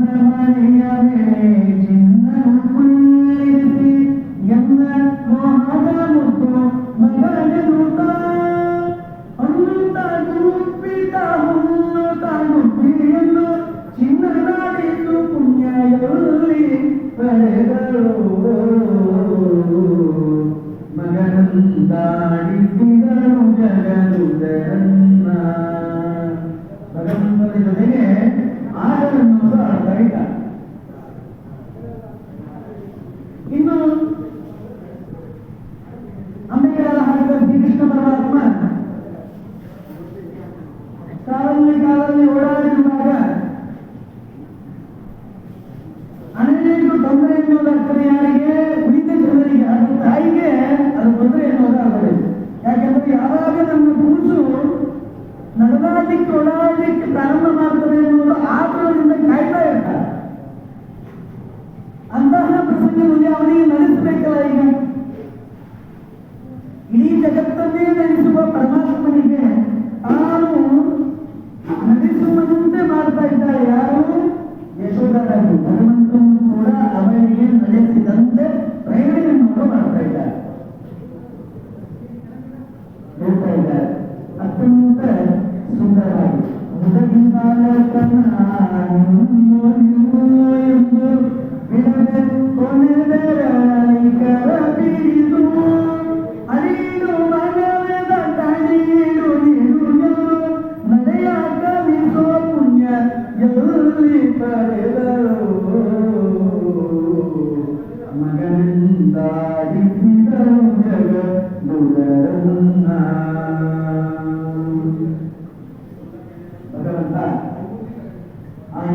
மன்னமணியவே சின்ன மன்னருக்கு எந்த மகாதா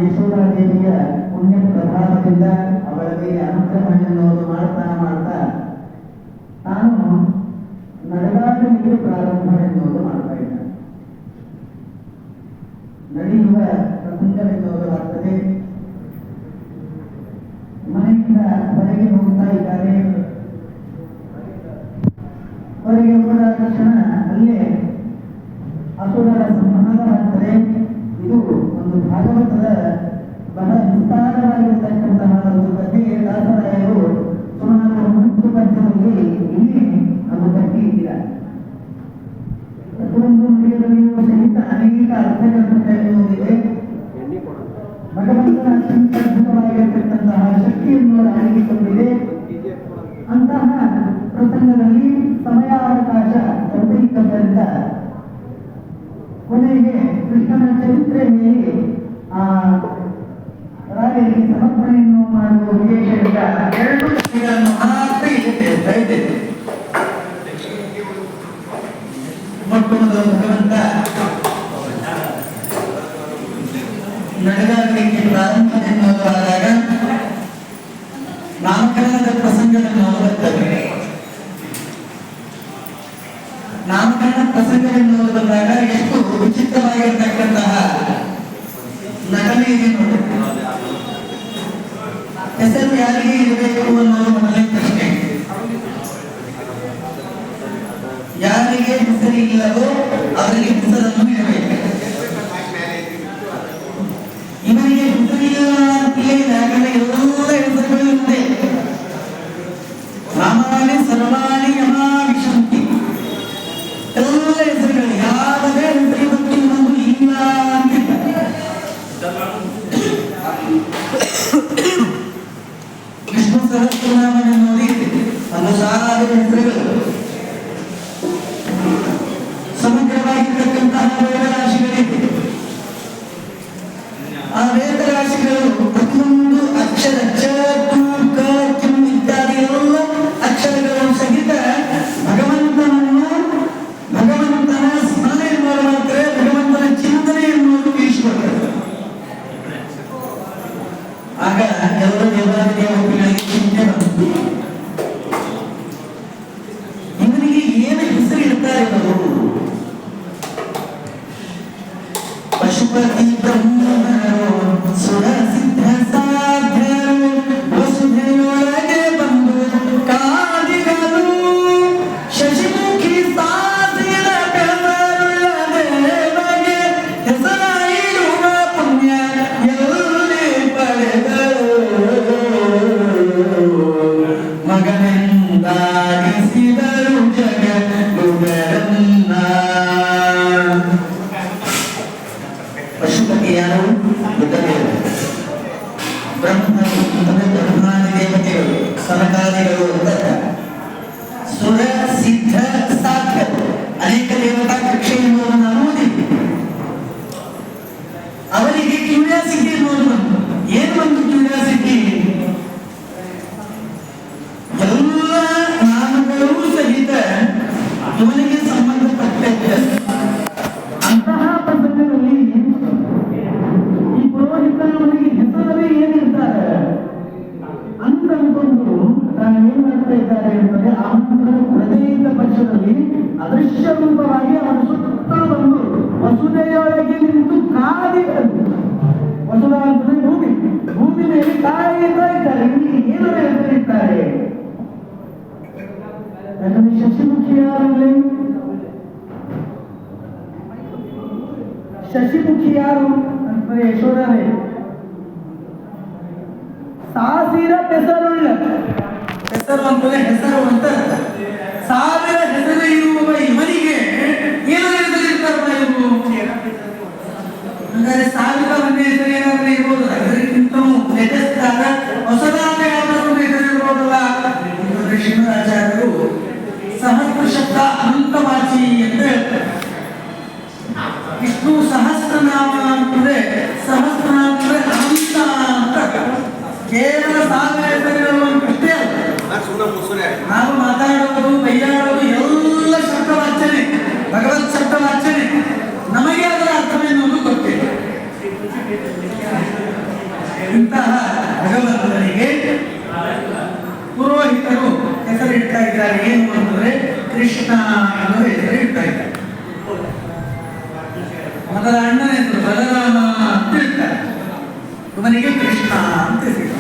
ಯಶೋಧಾದೇವಿಯ ಪುಣ್ಯ ಪ್ರಭಾವದಿಂದ ಅವಳ ಮೇಲೆ ಮಾಡ್ತಾ ಮಾಡ್ತಾ ತಾನು ನಡೆದಾಡಲಿಕ್ಕೆ ಪ್ರಾರಂಭ ಎನ್ನುವುದು ಮಾಡ್ತಾ ಇದ್ದ ನಡೆಯುವ ಪ್ರಸಂಗವೆನ್ನುವುದು ಆಗ್ತದೆ. ಮನೆಯಿಂದ ಹೊರಗೆ ಹೋಗ್ತಾ ಇದ್ದಾರೆ ಹೊರಗೆ ಪದಗಳು ಸಹಿತ ಅನೇಕ ಅರ್ಥಗಳನ್ನು ಕಳೆದು ಹೋಗಿದೆ ಭಗವಂತನ ಅತ್ಯಂತ ಅದ್ಭುತವಾಗಿರತಕ್ಕಂತಹ ಶಕ್ತಿಯನ್ನು ಅಡಗಿಕೊಂಡಿದೆ. ಅಂತಹ ಪ್ರಸಂಗದಲ್ಲಿ ಸಮಯಾವಕಾಶ ದೊಡ್ಡಿದ್ದರಿಂದ ಕೊನೆಗೆ ಕೃಷ್ಣನ ಚರಿತ್ರೆ ಮೇಲೆ ಆ ರಾಯರಿಗೆ ಸಮರ್ಪಣೆಯನ್ನು ಮಾಡುವ ಉದ್ದೇಶದಿಂದ ಎರಡು ಪ್ರಸಂಗವನ್ನು ಬಂದಾಗ ಎಷ್ಟು ಯಾರು? ಅಂತಂದ್ರೆ ಯಶೋಧನೆ ಸಾಸಿರ ಹೆಸರುಳ್ಳ ಹೆಸರು ಅಂತಂದ್ರೆ ಹೆಸರು ಅಂತ. ಸಾವಿರ ಏನು ಅಂತಂದ್ರೆ ಕೃಷ್ಣ ಅನ್ನೋ ಹೆಸರು ಇಡ್ತಾ ಮೊದಲ ಅಣ್ಣನ ಹೆಸರು ಬಲರಾಮ ಅಂತ ಇರ್ತಾರೆ ಇವನಿಗೆ ಕೃಷ್ಣ ಅಂತ ಹೆಸರು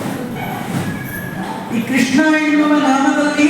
ಈ ಕೃಷ್ಣ ಎನ್ನುವ ನಾಮದಲ್ಲಿಯೇ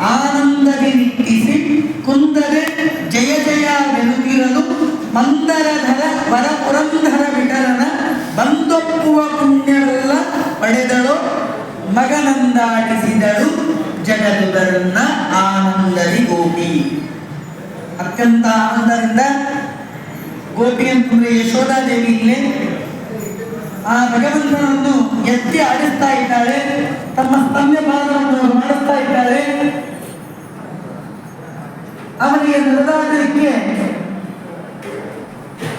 ಆನಂದಗೆ ನಿಟ್ಟಿಸಿ ಕುಂದರೆ ಜಯ ಜಯವೆನುತ್ತಿರಲು ಮಂದರಧರ ವರ ಪುರಂದರ ವಿಠಲನ ಬಂದೊಪ್ಪುವ ಪುಣ್ಯವೆಲ್ಲ ಪಡೆದಳು. ಮಗನಂದಾಡಿಸಿದಳು ಜಗದುದರನ್ನ ಆನಂದದಿ ಗೋಪಿ. ಅತ್ಯಂತ ಆನಂದದಿಂದ ಗೋಪಿ ಅಂತಂದ್ರೆ ಯಶೋಧಾದೇವಿ ಇಲ್ಲೇ. ಆ ಭಗವಂತನನ್ನು ಎತ್ತಿ ಆಡಿಸ್ತಾ ಇದ್ದಾಳೆ. ತಮ್ಮ ಸ್ತನ್ಯಪಾನವನ್ನು ಮಾಡಿಸ್ತಾ ಇದ್ದಾಳೆ. ಅವನಿಗೆ ನಡೆದಾಡಲಿಕ್ಕೆ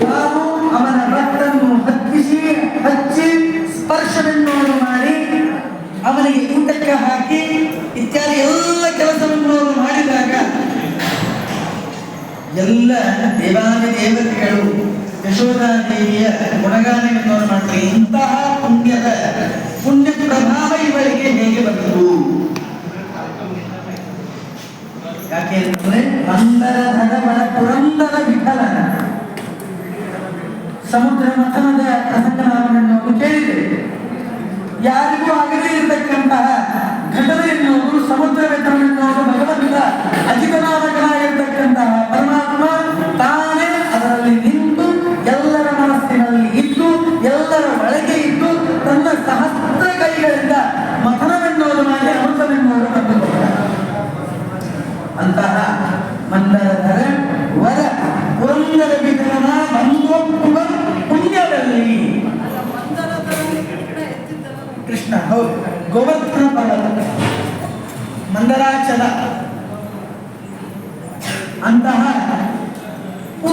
ತಾನು ಅವನ ರಕ್ತನ್ನು ಹತ್ತಿಸಿ, ಹಚ್ಚಿ, ಸ್ಪರ್ಶವನ್ನು ಮಾಡಿ, ಅವನಿಗೆ ಊಟಕ್ಕೆ ಹಾಕಿ, ಇತ್ಯಾದಿ ಎಲ್ಲ ಕೆಲಸವನ್ನು ಮಾಡಿದಾಗ ಎಲ್ಲ ದೇವಾದಿ ದೇವತೆಗಳು ಯಶೋಧಾದೇವಿಯ ಗುಣಗಾನವನ್ನು ಮಾಡ್ತಾರೆ. ಇಂತಹ ಪುಣ್ಯದ ಪುಣ್ಯ ಪ್ರಭಾವ ಇವರಿಗೆ ಹೇಗೆ ಬಂತು ಯಾಕೆ ಅಂತಂದ್ರೆ ಮಂದರ ಧನವರ ಪುರಂದರ ವಿಠಲನ ಸಮುದ್ರ ಮಥನದ ಪ್ರಸಂಗವನ್ನು ಕೇಳಿದೆ ಯಾರಿಗೂ ಆಗದೇ ಇರತಕ್ಕಂತಹ ಘಟನೆ ಎನ್ನುವುದು ಸಮುದ್ರ ಎನ್ನುವುದು ಭಗವಂತ ಅಜಿತನಾಮಕನಾಗಿರ್ತಕ್ಕಂತಹ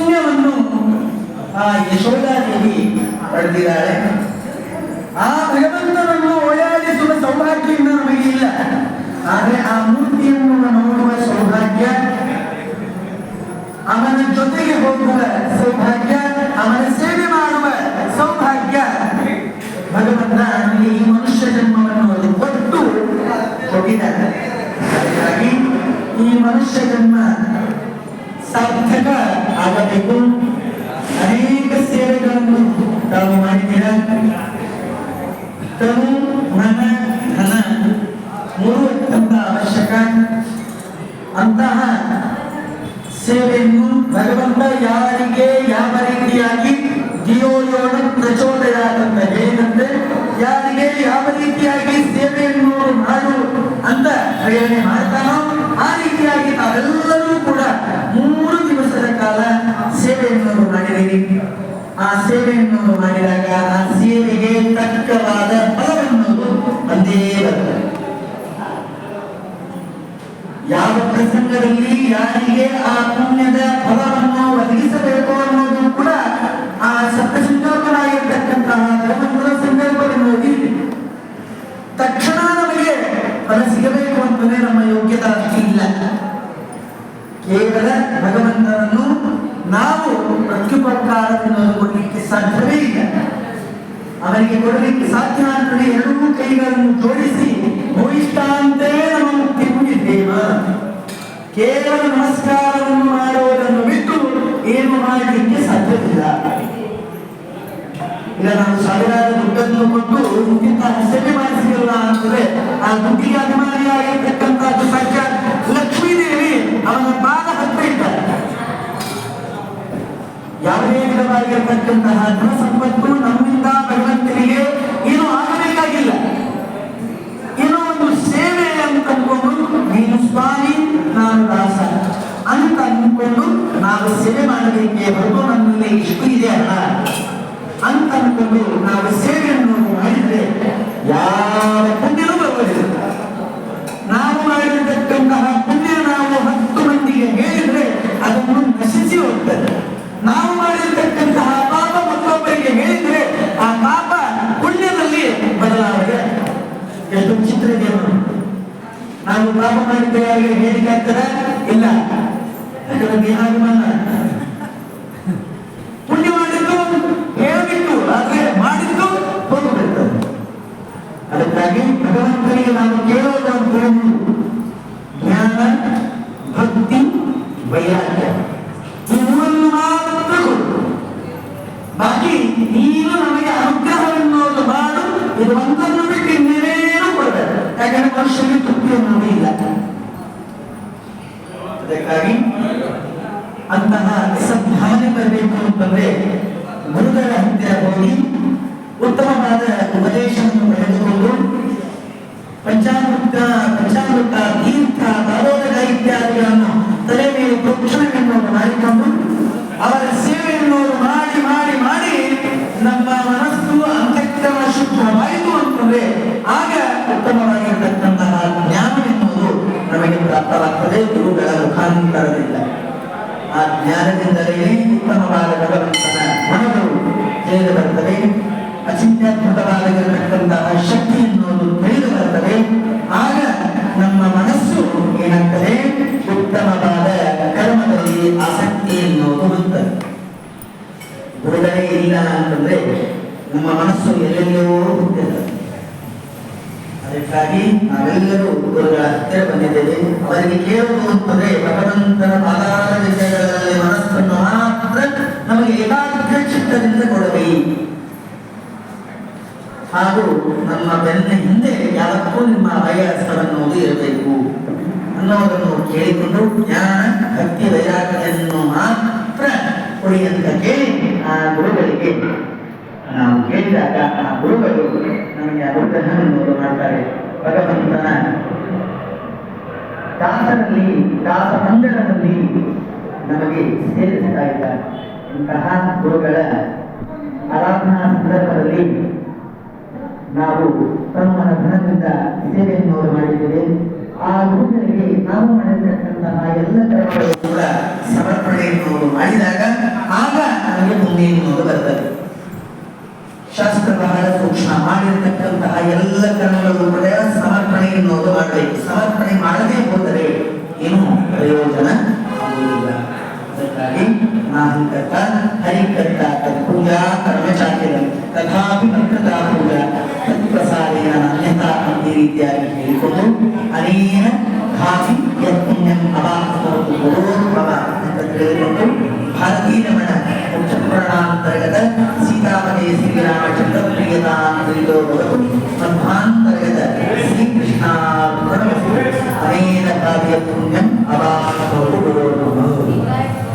ಪುಣ್ಯವನ್ನು ಆ ಯಶೋಧಾದೇವಿ ಪಡೆದಿದ್ದಾಳೆ. ಆ ಭಗವಂತನನ್ನು ಓಡಾಡಿಸುವ ಸೌಭಾಗ್ಯ ಇನ್ನು ನಮಗೆ ಇಲ್ಲ ಆದರೆ ಆ ಮೂರ್ತಿಯನ್ನು ನೋಡುವ ಸೌಭಾಗ್ಯ, ಅವನ ಜೊತೆಗೆ ಹೋಗುವ ಸೌಭಾಗ್ಯ, ಅವನ ಸೇವೆ ಮಾಡುವ ಸೌಭಾಗ್ಯ. ಭಗವಂತ ನಮಗೆ ಈ ಮನುಷ್ಯ ಜನ್ಮವನ್ನು ಅದು ಕೊಟ್ಟು ಹೋಗಿದ್ದಾರೆ ಹಾಗಾಗಿ ಈ ಮನುಷ್ಯ ಜನ್ಮ ಸಾರ್ಥಕ ಆಗಬೇಕು. ಅನೇಕ ಸೇವೆಗಳನ್ನು ತಾವು ಮಾಡಿದ್ದೀರಾ? ತನು ಮನ, ಧನ ಮೂರು ಅತ್ಯಂತ ಅವಶ್ಯಕ. ಅಂತಹ ಸೇವೆಯನ್ನು ಭಗವಂತ ಯಾರಿಗೆ ಯಾವ ರೀತಿಯಾಗಿ ದಿಯೋಯೋಣ ಪ್ರಚೋದಯಾದಂತ ಏನಂದ್ರೆ ಯಾರಿಗೆ ಯಾವ ರೀತಿಯಾಗಿ ಸೇವೆಯನ್ನು ಮಾಡು ಅಂತ ಪ್ರೇರಣೆ ಮಾಡ್ತಾನೋ ಆ ರೀತಿಯಾಗಿ ದಿವಸದ ಕಾಲ ಸೇವೆಯನ್ನು ಮಾಡಿದಿರಿ ಆ ಸೇವೆಯನ್ನು ಮಾಡಿದಾಗ ಆ ಸೇವೆಗೆ ತಕ್ಕವಾದ ಫಲವನ್ನು ಅಂದೇ ಬರ್ತದೆ. ಯಾವ ಪ್ರಸಂಗದಲ್ಲಿ ಯಾರಿಗೆ ಆ ಪುಣ್ಯದ ಫಲವನ್ನು ಒದಗಿಸಬೇಕು ಅನ್ನೋದು ಕೂಡ ಆ ಸತ್ಯಸಂಕಲ್ಪನಾಗಿರ್ತಕ್ಕಂತಹ ಕೇವಲ ನಮಸ್ಕಾರವನ್ನು ಮಾಡುವುದನ್ನು ಬಿಟ್ಟು ಏನು ಮಾಡಲಿಕ್ಕೆ ಸಾಧ್ಯವಿಲ್ಲ. ಈಗ ನಾವು ಸಾವಿರಾರು ದುಡ್ಡನ್ನು ಕೊಟ್ಟು ಇಂತಿಂತ ಸೇವೆ ಮಾಡಿಸಿಲ್ಲ ಅಂತಂದ್ರೆ ಆ ದುಡ್ಡಿಗೆ ಅಭಿಮಾನಿಯಾಗಿರ್ತಕ್ಕಂಥದ್ದು ಲಕ್ಷ್ಮೀ ದೇವಿ ಅವನ ಪಾದ ಹತ್ರ ಇದ್ದಾರೆ ಯಾವುದೇ ವಿಧವಾಗಿರ್ತಕ್ಕಂತಹ ಧನ ಸಂಪತ್ತು ನಮ್ಮಿಂದ ಭಗವಂತನಿಗೆ ಏನು ಆಗಬೇಕಾಗಿಲ್ಲ ಏನೋ ಒಂದು ಸೇವೆ ಅಂತ ಅನ್ಕೊಂಡು ನೀನು ಸ್ವಾಮಿ ನಾನು ದಾಸ ಅಂತ ಅನ್ಕೊಂಡು ನಾವು ಹೊರತು ನನ್ನಲ್ಲಿ ಇಷ್ಟು ಇದೆ ಅಲ್ಲ? ಅಂತ ಅನ್ಕೊಂಡು ನಾವು ಸೇವೆಯನ್ನು ಮಾಡಿದ್ರೆ ಯಾವ ಪುಣ್ಯನೂ ಬರುವುದಿಲ್ಲ. ನಾವು ಮಾಡಿರತಕ್ಕಂತಹ ಪುಣ್ಯ ನಾವು ಹತ್ತು ಮಂದಿಗೆ ಹೇಳಿದ್ರೆ ಅದನ್ನು ನಶಿಸಿ ಹೋಗ್ತದೆ. ನಾವು ಮಾಡಿರತಕ್ಕಂತಹ ಪಾಪ ಮತ್ತೊಬ್ಬರಿಗೆ ಹೇಳಿದ್ರೆ ಆ ಪಾಪ ಪುಣ್ಯದಲ್ಲಿ ಬದಲಾವಣೆ ಎಷ್ಟು ಚಿತ್ರ ಇದೆ ನೋಡಿ. ನಾವು ಪಾಪ ಮಾಡಿದ್ದೇವೆ ಹೇಳಿಕೆ ಆಗ್ತದ? ಇಲ್ಲ. ಯಾಕಂದ್ರೆ ದೇಹಾಭಿಮಾನ ಪುಣ್ಯ ಮಾಡಿದ್ದು ಹೇಳಬೇಕು ಆದ್ರೆ ಮಾಡಿದ್ದು ಹೋಗಬೇಕು ಅದಕ್ಕಾಗಿ ಭಗವಂತನಿಗೆ ನಾವು ಕೇಳೋದು ಅಂತ ಹೇಳುವುದು ಜ್ಞಾನ ಭಕ್ತಿ ವೈರಾಗ್ಯ ಈ ಮೂರನ್ನು ಮಾತ್ರ ಕೊಡು ಬಾಕಿ ನೀನು ನಮಗೆ ಅನುಗ್ರಹವೆನ್ನುವುದು ಮಾಡು ಇದು ಒಂದನ್ನು ಬಿಟ್ಟು ಇನ್ನೇನೇನು ಕೊಡಬೇಡ ಯಾಕಂದ್ರೆ ಮನುಷ್ಯನಿಗೆ ತೃಪ್ತಿ ಅನ್ನೋದು ಇಲ್ಲ ಅದಕ್ಕಾಗಿ ಅಂತಹ ಸದ್ಭಾವನೆ ಬರಬೇಕು ಅಂತಂದ್ರೆ ಗುರುಗಳ ಹತ್ತಿರ ಉತ್ತಮವಾದ ಉಪದೇಶವನ್ನು ಪಡೆದುಕೊಂಡು ಪಂಚಾಮೃತ ಪಂಚಾಮೃತ, ತೀರ್ಥ ದಾರೋದಕ ಇತ್ಯಾದಿಗಳನ್ನು ತಲೆ ಮೇಲೆ ಪ್ರೋಕ್ಷಣೆಯನ್ನು ಮಾಡಿಕೊಂಡು ಅವರ ಸೇವೆಯನ್ನು ಮಾಡಿ ಮಾಡಿ ಮಾಡಿ ನಮ್ಮ ಮನಸ್ಸು ಅಂತಃಕರಣ ಶುದ್ಧವಾಯಿತು ಅಂತಂದ್ರೆ ಆಗ ಉತ್ತಮವಾಗಿರ್ತಕ್ಕಂತಹ ಜ್ಞಾನ ಎನ್ನುವುದು ನಮಗೆ ಪ್ರಾಪ್ತವಾಗ್ತದೆ. ಗುರುಗಳ ಮುಖಾಂತರದಿಂದ ಆ ಜ್ಞಾನದಿಂದಲೇ ಉತ್ತಮವಾದ ಭಗವಂತನ ಗುಣಗಳು ತಿಳಿದು ಬರ್ತವೆ ಅಚಿತ್ಯಾತ್ಮಕವಾಗಿರತಕ್ಕಂತಹ ಶಕ್ತಿ ಎನ್ನುವುದು ತಿಳಿದು ಬರ್ತವೆ ಆಗ ನಮ್ಮ ಮನಸ್ಸು ಏನಾಗ್ತದೆ? ಉತ್ತಮವಾದ ಕರ್ಮದಲ್ಲಿ ಆಸಕ್ತಿ ಎನ್ನುವುದು ಬರ್ತದೆ ಬಿಡುಗಡೆ ಇಲ್ಲ ಅಂತಂದ್ರೆ ನಮ್ಮ ಮನಸ್ಸು ಎಲ್ಲೆಲ್ಲೋ ಹೋಗ್ತಿರ್ತದೆ ಅದಕ್ಕಾಗಿ ನಾವೆಲ್ಲರೂ ಗುರುಗಳ ಹತ್ತಿರ ಬಂದಿದ್ದೇವೆ. ಅವರಿಗೆ ಕೇಳುವುದು ಭಗವಂತನ ಪಾದಾರ ವಿಷಯಗಳಲ್ಲಿ ಚಿತ್ತದಿಂದ ಕೊಡಬೇಕು ಹಾಗೂ ನಮ್ಮ ಬೆನ್ನ ಹಿಂದೆ ಯಾವತ್ತೂ ನಿಮ್ಮ ಅಭಯಹಸ್ತವನ್ನು ಇರಬೇಕು ಅನ್ನೋದನ್ನು ಕೇಳಿಕೊಂಡು ಜ್ಞಾನ, ಭಕ್ತಿ, ವೈರಾಗ್ಯವನ್ನು ಮಾತ್ರ ಕೇಳಿ ಆ ಗುರುಗಳಿಗೆ ನಾವು ಕೇಳಿದಾಗ ಆ ಗುರುಗಳು ನಮಗೆ ಅನುಗ್ರಹವನ್ನು ಮಾಡ್ತಾರೆ. ಭಗವಂತನ ದಾಸರಲ್ಲಿ ದಾಸ ಮಂದಿರದಲ್ಲಿ ನಮಗೆ ಸೇರಿಸ್ತಾ ಇದ್ದಾರೆ. ಇಂತಹ ಗುರುಗಳ ಆರಾಧನಾ ಸಂದರ್ಭದಲ್ಲಿ ನಾವು ತಮ್ಮ ಧನದಿಂದ ಸೇವೆಯನ್ನು ಮಾಡಿದ್ದೇವೆ. ಆ ಗುರುಗಳಿಗೆ ನಾವು ಮಾಡಿರ್ತಕ್ಕಂತಹ ಎಲ್ಲ ಕರ್ಮಗಳು ಕೂಡ ಸಮರ್ಪಣೆಯನ್ನು ಮಾಡಿದಾಗ ಆಗ ನಮಗೆ ಪುಣ್ಯ ಎನ್ನುವುದು ಬರ್ತದೆ. ಶಾಸ್ತ್ರ ಬಹಳ ಸೂಕ್ಷ್ಮ ಮಾಡಿರ್ತಕ್ಕಂತಹ ಎಲ್ಲ ಕರ್ಮಗಳು ಕೂಡ ಸಮರ್ಪಣೆ ಎನ್ನುವುದು ಮಾಡಬೇಕು. ಸಮರ್ಪಣೆ ಮಾಡದೇ ಹೋದರೆ ಏನು ಪ್ರಯೋಜನ ಆಗುವುದಿಲ್ಲ. तर्हि नाहं हरिकर्ता तत्पूजा कर्मचाकिलं तथापि न कृता पूजा तत्प्रसादेन अन्यथा अन्यरीत्यादि हेतुः अनेन भासि यत् पुण्यम् अवाप्तवतु गुरोर्भव तद्वेदन्तु भारतीनमण मुख्यप्रणान्तर्गत सीतामते श्रीरामचन्द्रप्रियतान्तो भवतु ब्रह्मान्तर्गत श्रीकृष्णार्पणमस्तु अनेन कार्य पुण्यम् अवाप्तवतु गुरोर्भव